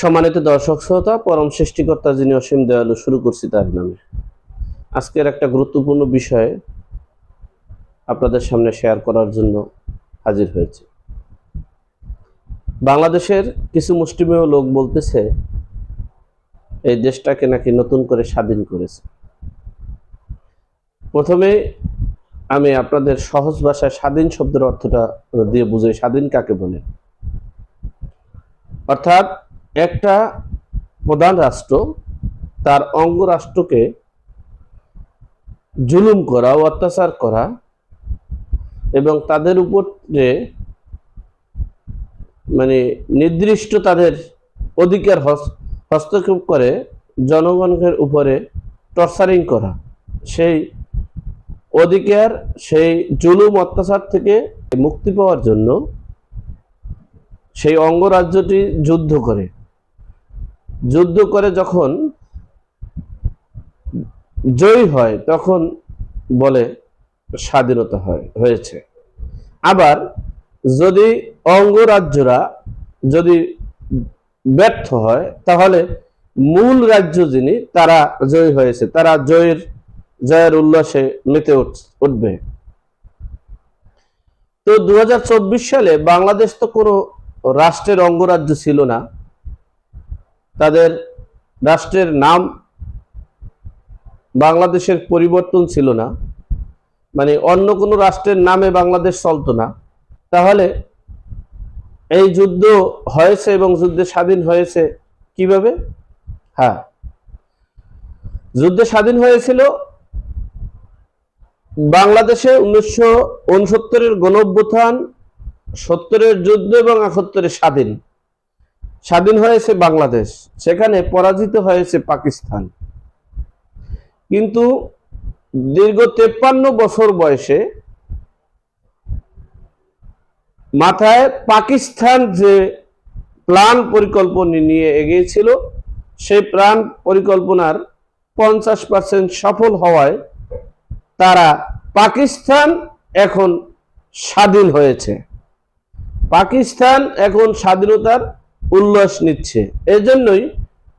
সম্মানিত দর্শক শ্রোতা, পরম সৃষ্টিকর্তা যিনি অসীম দয়ালু, শুরু করছি তার নামে আজকের একটা গুরুত্বপূর্ণ বিষয় আপনাদের সামনে শেয়ার করার জন্য হাজির হয়েছে। বাংলাদেশের কিছু মুষ্টিমেয় লোক বলতেছে, এই দেশটাকে নাকি নতুন করে স্বাধীন করেছে। প্রথমে আমি আপনাদের সহজ ভাষায় স্বাধীন শব্দের অর্থটা দিয়ে বুঝাই, স্বাধীন কাকে বলে? অর্থাৎ একটা প্রধান রাষ্ট্র তার অঙ্গরাষ্ট্রকে জুলুম করা, অত্যাচার করা এবং তাদের উপর যে মানে নির্দিষ্ট তাদের অধিকার হস- হস্তক্ষেপ করে জনগণের উপরে টর্চারিং করা, সেই অধিকার, সেই জুলুম, অত্যাচার থেকে মুক্তি পাওয়ার জন্য সেই অঙ্গরাজ্যটি যুদ্ধ করে। যুদ্ধ করে যখন জয়ী হয়, তখন বলে স্বাধীনতা হয়, হয়েছে। আবার যদি অঙ্গরাজ্যরা যদি ব্যর্থ হয়, তাহলে মূল রাজ্য যিনি, তারা জয়ী হয়েছে। তারা জয়ের জয়ের উল্লাসে মেতে উঠ- উঠবে। তো দু হাজার চব্বিশ সালে বাংলাদেশ তো কোনো রাষ্ট্রের অঙ্গরাজ্য ছিল না। তাদের রাষ্ট্রের নাম বাংলাদেশের পরিবর্তন ছিল না। মানে অন্য কোনো রাষ্ট্রের নামে বাংলাদেশ চলতো না। তাহলে এই যুদ্ধ হয়েছে এবং যুদ্ধে স্বাধীন হয়েছে কীভাবে? হ্যাঁ যুদ্ধে স্বাধীন হয়েছিল বাংলাদেশে উনিশশো উনসত্তরের গণঅভ্যুত্থান, সত্তরের যুদ্ধ এবং একাত্তরের স্বাধীন। স্বাধীন হয়েছে বাংলাদেশ, সেখানে পরাজিত হয়েছে পাকিস্তান। কিন্তু দীর্ঘ তেপ্পান্ন বছর বয়সে মাথায় পাকিস্তান যে প্ল্যান পরিকল্পনা নিয়ে এগিয়েছিল, সেই প্ল্যান পরিকল্পনার পঞ্চাশ পার্সেন্ট সফল হওয়ায় তারা পাকিস্তান এখন স্বাধীন হয়েছে। পাকিস্তান এখন স্বাধীনতার উল্লাস নিচ্ছে। এজন্যই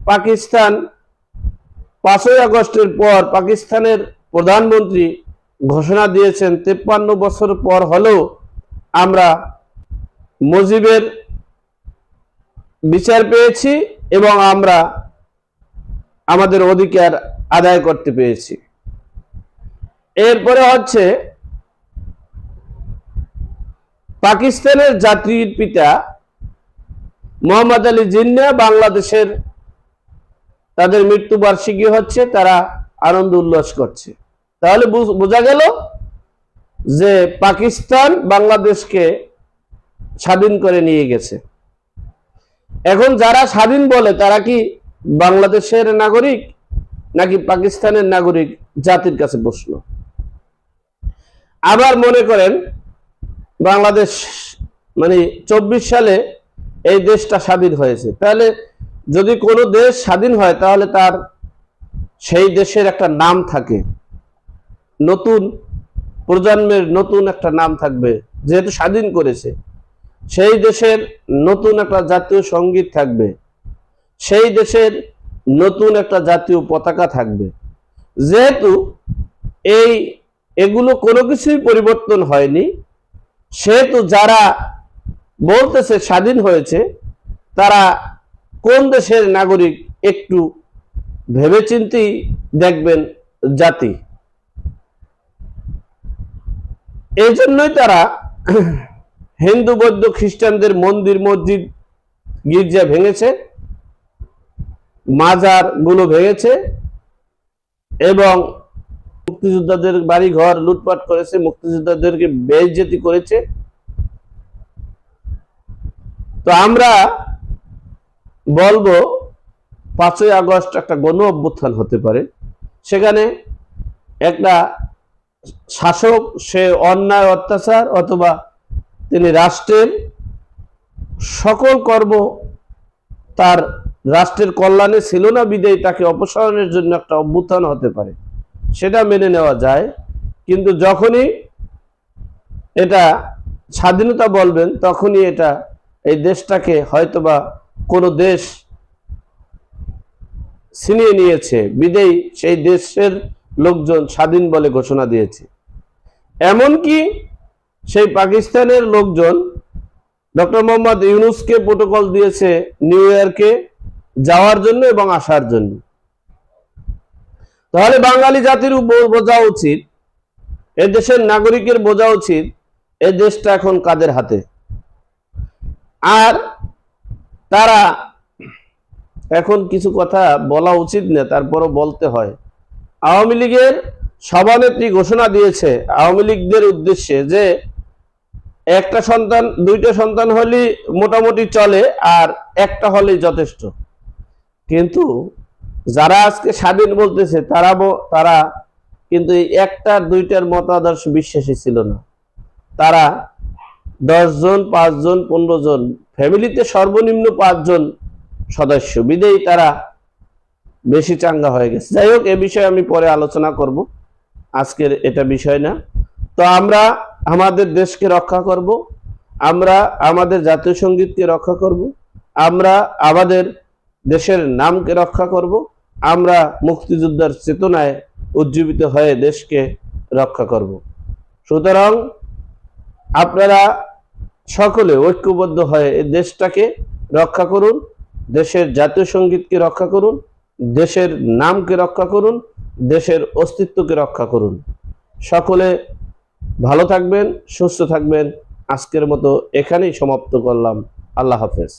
পাকিস্তান পাঁচই আগস্টের পর পাকিস্তানের প্রধানমন্ত্রী ঘোষণা দিয়েছেন, তেপ্পান্ন বছর পর হলেও আমরা মুজিবের বিচার পেয়েছি এবং আমরা আমাদের অধিকার আদায় করতে পেরেছি। এরপরে হচ্ছে পাকিস্তানের জাতির পিতা মোহাম্মদ আলী জিন্না বাংলাদেশের তাদের মৃত্যুবার্ষিকী হচ্ছে, তারা আনন্দ উল্লাস করছে। তাহলে বোঝা গেল যে পাকিস্তান বাংলাদেশকে স্বাধীন করে নিয়ে গেছে। এখন যারা স্বাধীন বলে, তারা কি বাংলাদেশের নাগরিক নাকি পাকিস্তানের নাগরিক জাতির কাছে প্রশ্ন? আবার মনে করেন, বাংলাদেশ মানে চব্বিশ সালে এই দেশটা স্বাধীন হয়েছে। তাহলে যদি কোনো দেশ স্বাধীন হয়, তাহলে তার সেই দেশের একটা নাম থাকে। নতুন প্রজন্মের নতুন একটা নাম থাকবে, যেহেতু স্বাধীন করেছে। সেই দেশের নতুন একটা জাতীয় সংগীত থাকবে। সেই দেশের নতুন একটা জাতীয় পতাকা থাকবে। যেহেতু এই, এগুলো কোনো কিছুই পরিবর্তন হয়নি, সেহেতু যারা বলতেছে স্বাধীন হয়েছে, তারা কোন দেশের নাগরিক একটু ভেবেচিন্তেই দেখবেন জাতি। এই জন্যই তারা হিন্দু, বৌদ্ধ, খ্রিস্টানদের মন্দির, মসজিদ, গির্জা ভেঙেছে মাজারগুলো ভেঙেছে এবং মুক্তিযোদ্ধাদের বাড়ি ঘর লুটপাট করেছে, মুক্তিযোদ্ধাদেরকে বেইজ্জতি করেছে। তো আমরা বলব পাঁচই আগস্ট একটা গণ অভ্যুত্থান হতে পারে। সেখানে একটা শাসক, সে অন্যায়, অত্যাচার অথবা তিনি রাষ্ট্রের সকল কর্ম তার রাষ্ট্রের কল্যাণে ছিল না, বিদেয় তাকে অপসারণের জন্য একটা অভ্যুত্থান হতে পারে। সেটা মেনে নেওয়া যায়। কিন্তু যখনই এটা স্বাধীনতা বলবেন, তখনই এটা এই দেশটাকে হয়তোবা কোনো দেশ ছিনিয়ে নিয়েছে, বিদেই সেই দেশের লোকজন স্বাধীন বলে ঘোষণা দিয়েছে। এমনকি সেই পাকিস্তানের লোকজন ডক্টর মোহাম্মদ ইউনুসকে প্রোটোকল দিয়েছে নিউ ইয়র্কে যাওয়ার জন্য এবং আসার জন্য। তাহলে বাঙালি জাতির বোঝা উচিত, এ দেশের নাগরিকের বোঝা উচিত, এ দেশটা এখন কাদের হাতে? আর তারা এখন কিছু কথা বলা উচিত না, তারপরও বলতে হয়। আওয়ামী লীগের সভানেত্রী ঘোষণা দিয়েছে আওয়ামী লীগদের উদ্দেশ্যে যে একটা সন্তান, দুইটা সন্তান হলেই মোটামুটি চলে আর একটা হলেই যথেষ্ট। কিন্তু যারা আজকে স্বাধীন বলতেছে, তারা তারা কিন্তু এই একটা দুইটার মতাদর্শ বিশ্বাসী ছিল না। তারা দশজন, পাঁচজন পনেরো জন ফ্যামিলিতে সর্বনিম্ন পাঁচজন সদস্য। বিদেয়ী তারা বেশি চাঙ্গা হয়ে গেছে। যাই হোক, এ বিষয়ে আমি পরে আলোচনা করব। আজকের এটা বিষয় না। তো আমরা আমাদের দেশকে রক্ষা করব, আমরা আমাদের জাতীয় সঙ্গীতকে রক্ষা করব, আমরা আমাদের দেশের নামকে রক্ষা করব, আমরা মুক্তিযোদ্ধার চেতনায় উজ্জীবিত হয়ে দেশকে রক্ষা করব। সুতরাং আপনারা সকলে ঐক্যবদ্ধ হয়ে দেশটাকে রক্ষা করুন, দেশের জাতীয় সঙ্গীতকে রক্ষা করুন, দেশের নামকে রক্ষা করুন, দেশের অস্তিত্বকে রক্ষা করুন। সকলে ভালো থাকবেন, সুস্থ থাকবেন। আজকের মতো এখানেই সমাপ্ত করলাম। আল্লাহ হাফেজ।